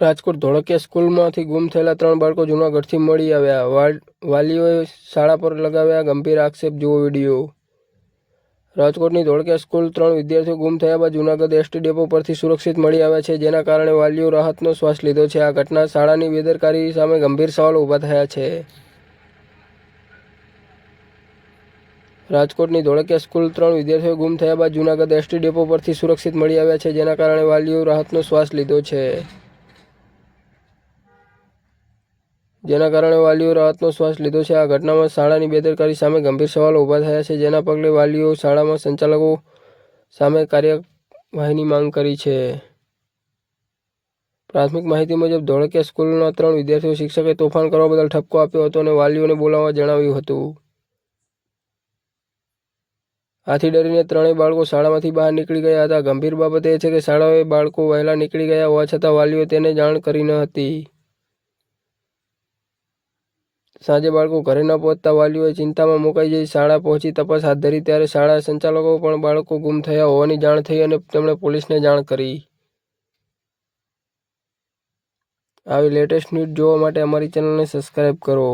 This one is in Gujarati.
રાજકોટ ધોળકિયા સ્કૂલમાંથી ગુમ થયેલા ત્રણ બાળકો જૂનાગઢથી મળી આવ્યા. વાલીઓએ શાળા પર લગાવ્યા ગંભીર આક્ષેપ. જુઓ વીડિયો. રાજકોટની ધોળકિયા સ્કૂલ ત્રણ વિદ્યાર્થીઓ ગુમ થયા બાદ જૂનાગઢ એસટી ડેપો પરથી સુરક્ષિત મળી આવ્યા છે, જેના કારણે વાલીઓ રાહતનો શ્વાસ લીધો છે. આ ઘટના શાળાની બેદરકારી સામે ગંભીર સવાલો ઊભા થયા છે. રાજકોટની ધોળકિયા સ્કૂલ ત્રણ વિદ્યાર્થીઓ ગુમ થયા બાદ જૂનાગઢ એસટી ડેપો પરથી સુરક્ષિત મળી આવ્યા છે, જેના કારણે વાલીઓ રાહતનો શ્વાસ લીધો છે. જેના કારણે વાલીઓ રાહતનો શ્વાસ લીધો છે. આ ઘટનામાં શાળાની બેદરકારી સામે ગંભીર સવાલો ઊભા થયા છે, જેના પગલે વાલીઓ શાળામાં સંચાલકો સામે કાર્યવાહીની માંગ કરી છે. પ્રાથમિક માહિતી મુજબ, ધોળકિયા સ્કૂલના ત્રણ વિદ્યાર્થીઓ શિક્ષકે તોફાન કરવા બદલ ઠપકો આપ્યો હતો અને વાલીઓને બોલાવવા જણાવ્યું હતું. આથી ડરીને ત્રણેય બાળકો શાળામાંથી બહાર નીકળી ગયા હતા. ગંભીર બાબત એ છે કે શાળાઓએ બાળકો વહેલા નીકળી ગયા હોવા છતાં વાલીઓ તેને જાણ કરી ન હતી. સાંજે બાળકો ઘરે ન પહોંચતા વાલીઓએ ચિંતામાં મુકાઈ જઈ શાળા પહોંચી તપાસ હાથ ધરી ત્યારે શાળા સંચાલકો પણ બાળકો ગુમ થયા હોવાની જાણ થઈ અને તેમણે પોલીસને જાણ કરી. આવી લેટેસ્ટ ન્યૂઝ જોવા માટે અમારી ચેનલને સબસ્ક્રાઇબ કરો.